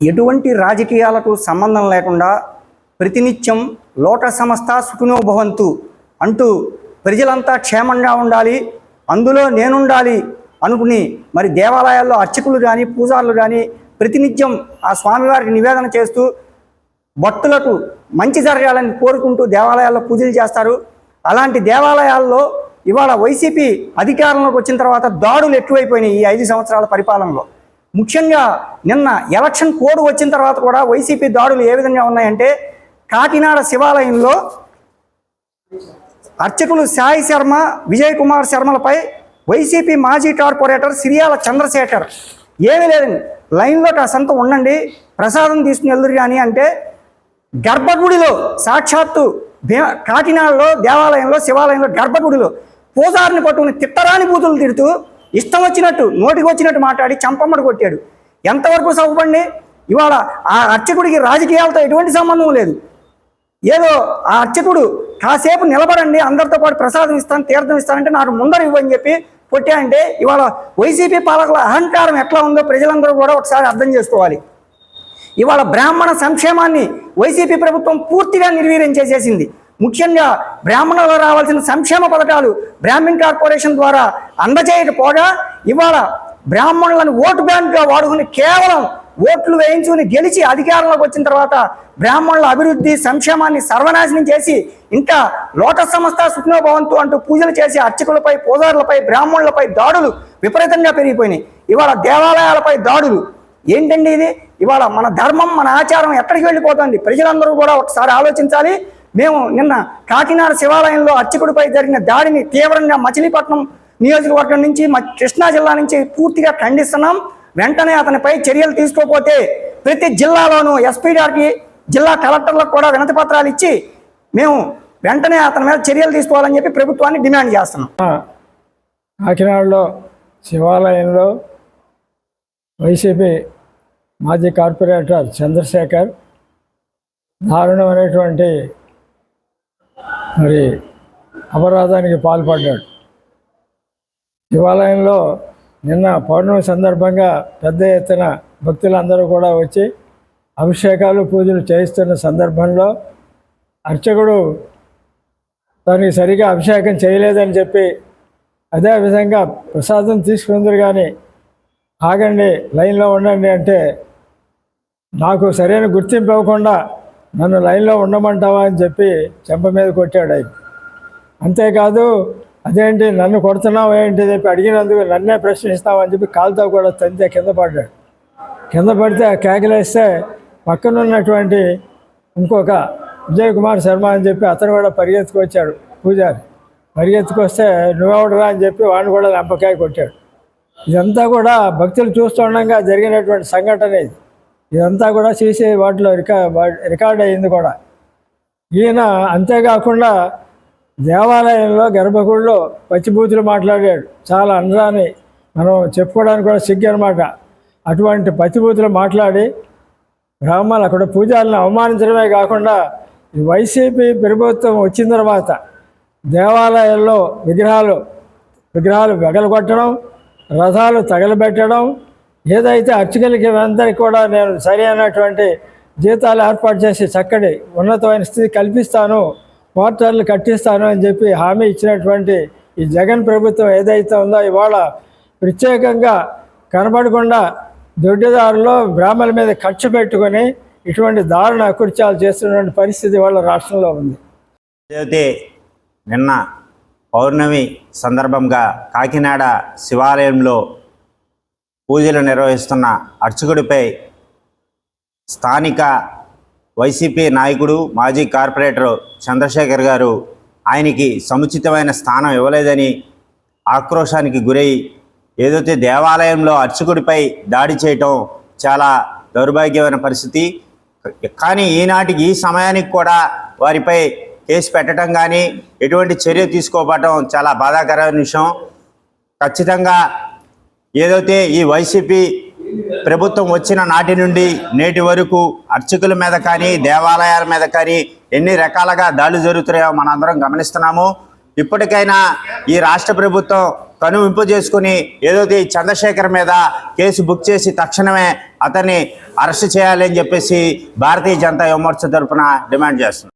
ఎటువంటి రాజకీయాలకు సంబంధం లేకుండా ప్రతినిత్యం లోట సంస్థ సుఖినో భవంతు అంటూ ప్రజలంతా క్షేమంగా ఉండాలి అందులో నేనుండాలి అనుకుని మరి దేవాలయాల్లో అర్చకులు కానీ పూజారులు కానీ ప్రతినిత్యం ఆ స్వామివారికి నివేదన చేస్తూ భక్తులకు మంచి జరగాలని కోరుకుంటూ దేవాలయాల్లో పూజలు చేస్తారు. అలాంటి దేవాలయాల్లో ఇవాళ వైసీపీ అధికారంలోకి వచ్చిన తర్వాత దాడులు ఎక్కువైపోయినాయి ఈ ఐదు సంవత్సరాల పరిపాలనలో. ముఖ్యంగా నిన్న ఎలక్షన్ కోడ్ వచ్చిన తర్వాత కూడా వైసీపీ దాడులు ఏ విధంగా ఉన్నాయంటే కాకినాడ శివాలయంలో అర్చకులు సాయి శర్మ విజయ్ కుమార్ శర్మలపై వైసీపీ మాజీ కార్పొరేటర్ సిరియాల చంద్రశేఖర్. ఏమీ లేదండి. లైన్లో కాసంత ఉండండి. ప్రసాదం తీసుకుని వెళ్దురు కానీ అంటే గర్భగుడిలో సాక్షాత్తు కాకినాడలో దేవాలయంలో శివాలయంలో గర్భగుడిలో పూజారిని పట్టుకుని తిట్టరాని పూజలు తిడుతూ ఇష్టం వచ్చినట్టు నోటికి వచ్చినట్టు మాట్లాడి చంపమ్మడు కొట్టాడు. ఎంతవరకు సవ్వండి ఇవాళ ఆ అర్చకుడికి రాజకీయాలతో ఎటువంటి సంబంధం లేదు. ఏదో ఆ అర్చకుడు కాసేపు నిలబడండి అందరితో పాటు ప్రసాదం ఇస్తాను తీర్థం ఇస్తానంటే నాకు ముందర ఇవ్వని చెప్పి కొట్టాయంటే ఇవాళ వైసీపీ పాలకుల అహంకారం ఎట్లా ఉందో ప్రజలందరూ కూడా ఒకసారి అర్థం చేసుకోవాలి. ఇవాళ బ్రాహ్మణ సంక్షేమాన్ని వైసీపీ ప్రభుత్వం పూర్తిగా నిర్వీర్యం చేసేసింది. ముఖ్యంగా బ్రాహ్మణులకు రావాల్సిన సంక్షేమ పథకాలు బ్రాహ్మణ్ కార్పొరేషన్ ద్వారా అందజేయకపోగా ఇవాళ బ్రాహ్మణులను ఓటు బ్యాంక్గా వాడుకుని కేవలం ఓట్లు వేయించుకుని గెలిచి అధికారంలోకి వచ్చిన తర్వాత బ్రాహ్మణుల అభివృద్ధి సంక్షేమాన్ని సర్వనాశనం చేసి ఇంకా లోటస్ సంస్థ సుఖ్నోభవంతు అంటూ పూజలు చేసి అర్చకులపై పూజారులపై బ్రాహ్మణులపై దాడులు విపరీతంగా పెరిగిపోయినాయి. ఇవాళ దేవాలయాలపై దాడులు. ఏంటండి ఇది? ఇవాళ మన ధర్మం మన ఆచారం ఎక్కడికి వెళ్ళిపోతుంది? ప్రజలందరూ కూడా ఒకసారి ఆలోచించాలి. మేము నిన్న కాకినాడ శివాలయంలో అర్చకుడిపై జరిగిన దాడిని తీవ్రంగా మచిలీపట్నం నియోజకవర్గం నుంచి మ- కృష్ణా జిల్లా నుంచి పూర్తిగా ఖండిస్తున్నాం. వెంటనే అతనిపై చర్యలు తీసుకోకపోతే ప్రతి జిల్లాలోనూ ఎస్పీ గారికి జిల్లా కలెక్టర్లకు కూడా వినతి పత్రాలు ఇచ్చి మేము వెంటనే అతని మీద చర్యలు తీసుకోవాలని చెప్పి ప్రభుత్వాన్ని డిమాండ్ చేస్తున్నాం. కాకినాడలో శివాలయంలో వైసీపీ మాజీ కార్పొరేటర్ చంద్రశేఖర్ దారుణమైనటువంటి మరి అపరాధానికి పాల్పడ్డాడు. శివాలయంలో నిన్న పౌర్ణమి సందర్భంగా పెద్ద ఎత్తున భక్తులందరూ కూడా వచ్చి అభిషేకాలు పూజలు చేయిస్తున్న సందర్భంలో అర్చకుడు దానికి సరిగా అభిషేకం చేయలేదని చెప్పి అదేవిధంగా ప్రసాదం తీసుకుందరు కానీ ఆగండి లైన్లో ఉండండి అంటే నాకు సరైన గుర్తింపు ఇవ్వకుండా నన్ను లైన్లో ఉండమంటావా అని చెప్పి చెంప మీద కొట్టాడు ఆయన. అంతేకాదు అదేంటి నన్ను కొడుతున్నావు ఏంటి? చెప్పి అడిగినందుకు నన్నే ప్రశ్నిస్తామని చెప్పి కాలుతో కూడా తంతే కింద పడ్డాడు. కింద పడితే ఆ కేకలేస్తే పక్కన ఉన్నటువంటి ఇంకొక విజయ్ కుమార్ శర్మ అని చెప్పి అతను కూడా పరిగెత్తుకొచ్చాడు పూజారి. పరిగెత్తుకొస్తే నువ్వెవడరా అని చెప్పి వాడిని కూడా లంపకాయ కొట్టాడు. ఇదంతా కూడా భక్తులు చూస్తుండగా జరిగినటువంటి సంఘటన ఇది. ఇదంతా కూడా చేసే వాటిలో రికా రికార్డ్ అయింది కూడా. ఈయన అంతేకాకుండా దేవాలయంలో గర్భగుడిలో పచ్చిబూతులు మాట్లాడాడు. చాలా అనరాని మనం చెప్పుకోవడానికి కూడా సిగ్గు అనమాట అటువంటి పచ్చిబూతులు మాట్లాడి బ్రాహ్మణులు అక్కడ పూజాలను అవమానించడమే కాకుండా వైసీపీ ప్రభుత్వం వచ్చిన తర్వాత దేవాలయాల్లో విగ్రహాలు విగ్రహాలు వెగలగొట్టడం రథాలు తగలబెట్టడం ఏదైతే అర్చకులకి అందరికీ కూడా నేను సరి అయినటువంటి జీతాలు ఏర్పాటు చేసి చక్కటి ఉన్నతమైన స్థితి కల్పిస్తాను క్వార్టర్లు కట్టిస్తాను అని చెప్పి హామీ ఇచ్చినటువంటి ఈ జగన్ ప్రభుత్వం ఏదైతే ఉందో ఇవాళ ప్రత్యేకంగా కనబడకుండా దొడ్డిదారులో బ్రాహ్మణుల మీద ఖర్చు పెట్టుకొని ఇటువంటి దారుణ అకృత్యాలు చేస్తున్నటువంటి పరిస్థితి వాళ్ళ రాష్ట్రంలో ఉంది. ఏదైతే నిన్న పౌర్ణమి సందర్భంగా కాకినాడ శివాలయంలో పూజలు నిర్వహిస్తున్న అర్చకుడిపై స్థానిక వైసీపీ నాయకుడు మాజీ కార్పొరేటర్ చంద్రశేఖర్ గారు ఆయనకి సముచితమైన స్థానం ఇవ్వలేదని ఆక్రోశానికి గురై ఏదైతే దేవాలయంలో అర్చకుడిపై దాడి చేయటం చాలా దౌర్భాగ్యమైన పరిస్థితి. కానీ ఈనాటికి ఈ సమయానికి కూడా వారిపై కేసు పెట్టడం కానీ ఎటువంటి చర్య తీసుకోవటం చాలా బాధాకరమైన విషయం. ఖచ్చితంగా ఏదైతే ఈ వైసీపీ ప్రభుత్వం వచ్చిన నాటి నుండి నేటి వరకు అర్చకుల మీద కానీ దేవాలయాల మీద కానీ ఎన్ని రకాలుగా దాడులు జరుగుతున్నాయో మనందరం గమనిస్తున్నాము. ఇప్పటికైనా ఈ రాష్ట్ర ప్రభుత్వం కనువింపు చేసుకుని ఏదైతే ఈ చంద్రశేఖర్ మీద కేసు బుక్ చేసి తక్షణమే అతన్ని అరెస్ట్ చేయాలని చెప్పేసి భారతీయ జనతా యువమోర్చా తరఫున డిమాండ్ చేస్తుంది.